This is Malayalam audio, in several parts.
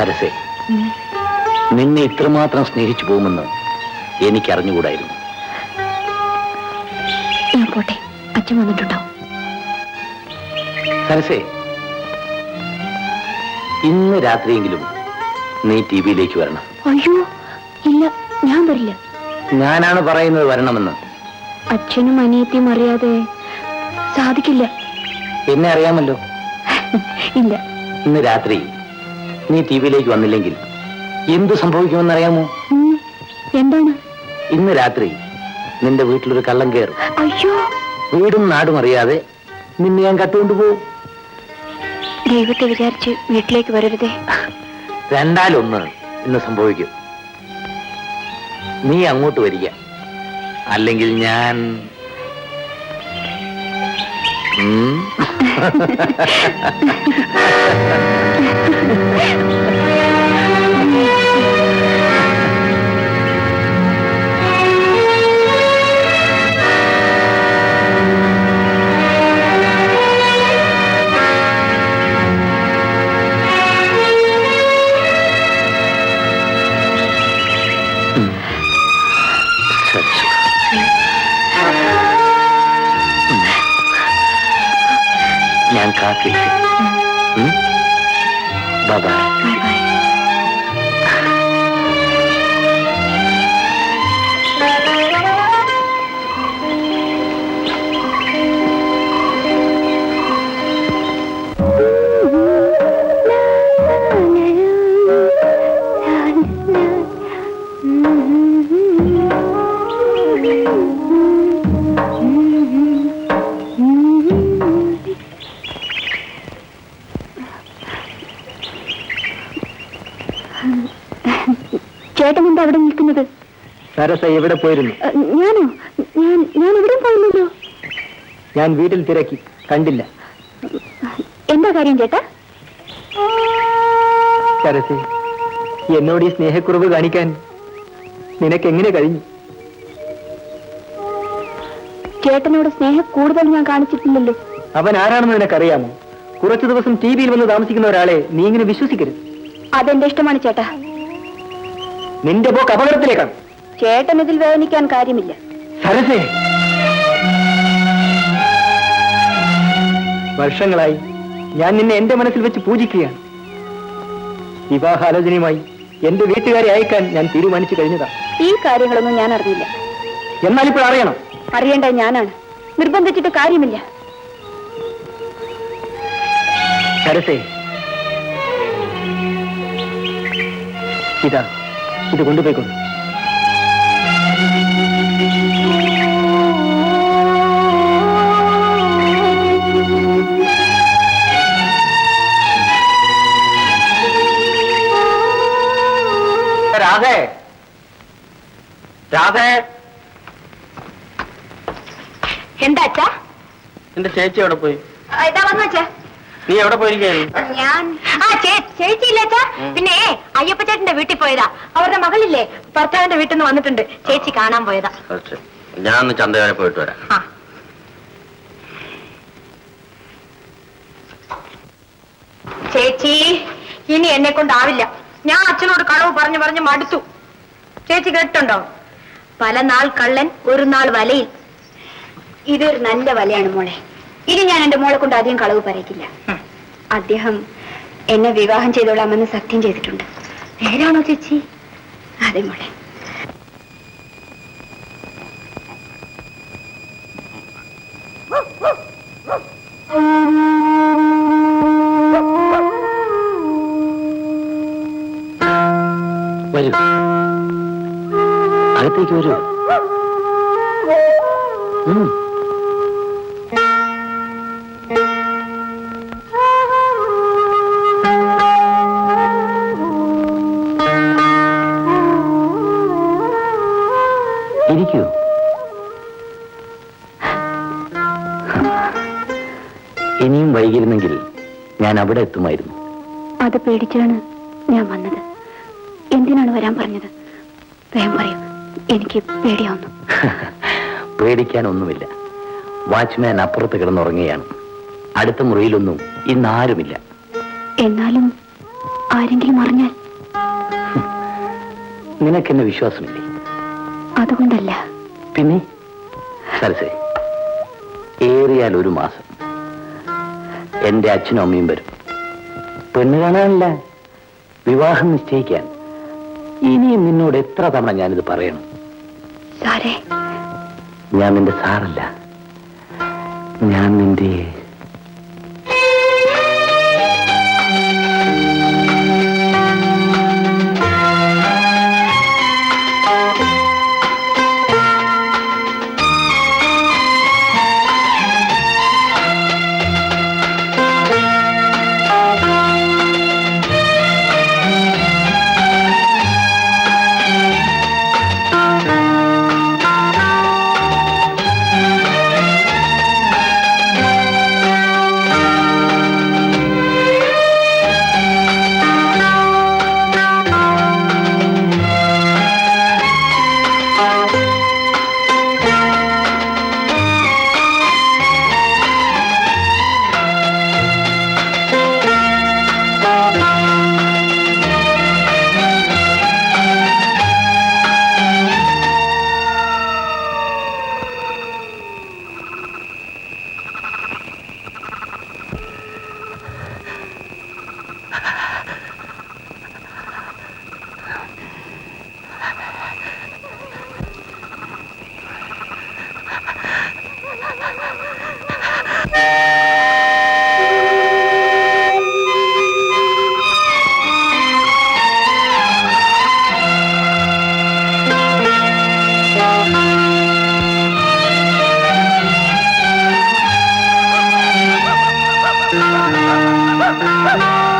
സരസേ നിന്നെ ഇത്രമാത്രം സ്നേഹിച്ചു പോകുമെന്ന് എനിക്കറിഞ്ഞുകൂടായിരുന്നു. ഞാൻ പോട്ടെ. അച്ഛൻ വന്നിട്ടുണ്ടാവും. സരസേ ഇന്ന് രാത്രിയെങ്കിലും നീ ടി വിയിലേക്ക് വരണം. അയ്യോ ഇല്ല ഞാൻ വരില്ല. ഞാനാണ് പറയുന്നത് വരണമെന്ന്. അച്ഛനും അനിയത്തിയും അറിയാതെ സാധിക്കില്ല. എന്നെ അറിയാമല്ലോ. ഇല്ല. ഇന്ന് രാത്രി നീ ടി വിയിലേക്ക് വന്നില്ലെങ്കിൽ എന്ത് സംഭവിക്കുമെന്ന് അറിയാമോ എന്താണ്? ഇന്ന് രാത്രി നിന്റെ വീട്ടിലൊരു കള്ളം കയറും അയ്യോ. വീടും നാടും അറിയാതെ നിന്നെ ഞാൻ കട്ടുകൊണ്ടുപോകും ദൈവത്തെ വിചാരിച്ച് വീട്ടിലേക്ക് വരരുതേ. രണ്ടാലൊന്ന് ഇന്ന് സംഭവിക്കും. നീ അങ്ങോട്ട് വരിക. അല്ലെങ്കിൽ ഞാൻ ഉം. back later. Hmm? Bye-bye. Bye-bye. Mm-hmm. എന്താ അവിടെ നിൽക്കുന്നത്? സരസ എവിടെ പോയിരുന്നു? ഞാനോ? ഞാൻ ഞാൻ ഇവിടെ പോയില്ലല്ലോ. ഞാൻ വീട്ടിൽ തിരക്കി. കണ്ടില്ല. എന്താ കാര്യം ചേട്ടാ? സരസേ എന്നോട് ഈ സ്നേഹക്കുറവ് കാണിക്കാൻ നിനക്ക് എങ്ങനെ കഴിഞ്ഞു? ചേട്ടനോട് സ്നേഹം കൂടുതൽ ഞാൻ കാണിച്ചിട്ടില്ലല്ലോ. അവൻ ആരാണെന്ന് നിനക്കറിയാമോ? കുറച്ചു ദിവസം ടി വിയിൽ വന്ന് താമസിക്കുന്ന ഒരാളെ നീ ഇങ്ങനെ വിശ്വസിക്കരുത്. അതെന്റെ ഇഷ്ടമാണ് ചേട്ടാ. നിന്റെ പോക്ക് അപകടത്തിലേക്കാണ്. ചേട്ടൻ ഇതിൽ വേദനിക്കാൻ കാര്യമില്ല. സരസേ. വർഷങ്ങളായി ഞാൻ നിന്നെ എന്റെ മനസ്സിൽ വെച്ച് പൂജിക്കുകയാണ്. വിവാഹാലോചനയുമായി എന്റെ വീട്ടുകാരെ അയക്കാൻ ഞാൻ തീരുമാനിച്ചു കഴിഞ്ഞതാണ് ഈ കാര്യങ്ങളൊന്നും ഞാൻ അറിഞ്ഞില്ല. എന്നാൽ ഇപ്പോൾ അറിയണം. അറിയേണ്ട ഞാനാണ്. നിർബന്ധിച്ചിട്ട് കാര്യമില്ല. സരസേ. ഇതാ. ഇത് കൊണ്ടുപോയിക്കൊള്ളു രാധേ. രാധേ. എന്താ അച്ഛാ? എന്റെ ചേച്ചി എവിടെ പോയി? ഇതാ വന്നു അച്ഛാ. നീ എവിടെ പോയിരിക്കുന്നു ഞാൻ ആ ചേ- ചേച്ചിയില്ലേ അച്ഛാ പിന്നെ അയ്യപ്പ ചേട്ടന്റെ വീട്ടിൽ പോയതാ. അവരുടെ മകളില്ലേ ഭർത്താവിന്റെ വീട്ടിൽ നിന്ന് വന്നിട്ടുണ്ട്. ചേച്ചി കാണാൻ പോയതാ. ഞാൻ ഒന്ന് പോയിട്ട് വരാം. ചേച്ചി ഇനി എന്നെ കൊണ്ടാവില്ല. ഞാൻ അച്ഛനോട് കളവ് പറഞ്ഞു പറഞ്ഞു മടുത്തു. ചേച്ചി കേട്ടുണ്ടോ പല നാൾ കള്ളൻ ഒരു നാൾ വലയിൽ. ഇതൊരു നല്ല വലയാണ് മോളെ. ഇനി ഞാൻ എന്റെ മോളെ കൊണ്ട് അധികം കളവ് പറയിക്കില്ല അദ്ദേഹം എന്നെ വിവാഹം ചെയ്തോളാമെന്ന് സത്യം ചെയ്തിട്ടുണ്ട്. നേരാണോ ചേച്ചി? അതെ മോളെ. വരൂ. അകത്തേക്ക് വരൂ. ഇനിയും വൈകിരുന്നെങ്കിൽ ഞാൻ അവിടെ എത്തുമായിരുന്നു. അത് പേടിച്ചാണ് ഞാൻ വന്നത്. എന്തിനാണ് വരാൻ പറഞ്ഞത്? വേഗം പറയൂ. എനിക്ക് പേടിയാവുന്നു. പേടിക്കാൻ ഒന്നുമില്ല വാച്ച്മാൻ അപ്പുറത്ത് കിടന്നുറങ്ങുകയാണ്. അടുത്ത മുറിയിലൊന്നും ഇന്ന് ആരുമില്ല. എന്നാലും ആരെങ്കിലും അറിഞ്ഞാൽ? നിനക്കെന്നെ വിശ്വാസമില്ലേ? അതുകൊണ്ടല്ല. പിന്നെ? സരസേ ഏറിയാൽ ഒരു മാസം. എന്റെ അച്ഛനും അമ്മയും വരും. പെണ്ണ് കാണാനല്ല. വിവാഹം നിശ്ചയിക്കാൻ. ഇനിയും നിന്നോട് എത്ര തവണ ഞാനിത് പറയണം? സാറേ. ഞാൻ നിന്റെ സാറല്ല. ഞാൻ നിന്റെ Ha ha ha!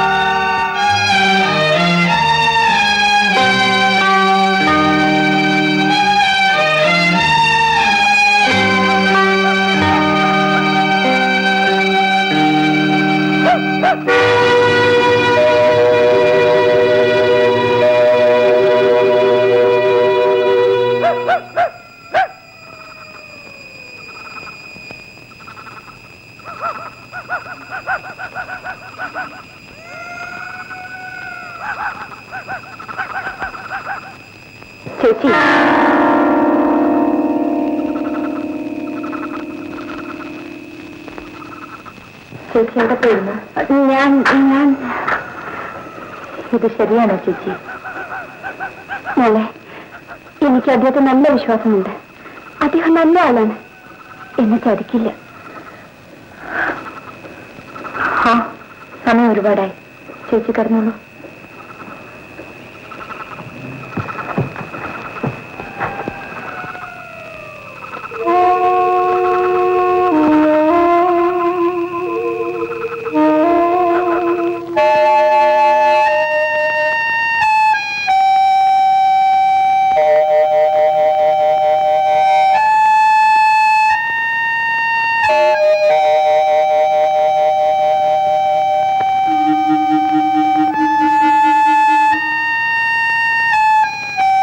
ചേച്ചി. ചേച്ചി എവിടെ പോയിരുന്നു ഞാൻ ഞാൻ. ഇത് ശരിയാണോ ചേച്ചി? മോളെ എനിക്ക് അദ്ദേഹത്തെ നല്ല വിശ്വാസമുണ്ട്. അദ്ദേഹം നല്ല ആളാണ്. എന്നെ ചതിക്കില്ല. ആ സമയം ഒരുപാടായി. ചേച്ചി കടന്നോളൂ.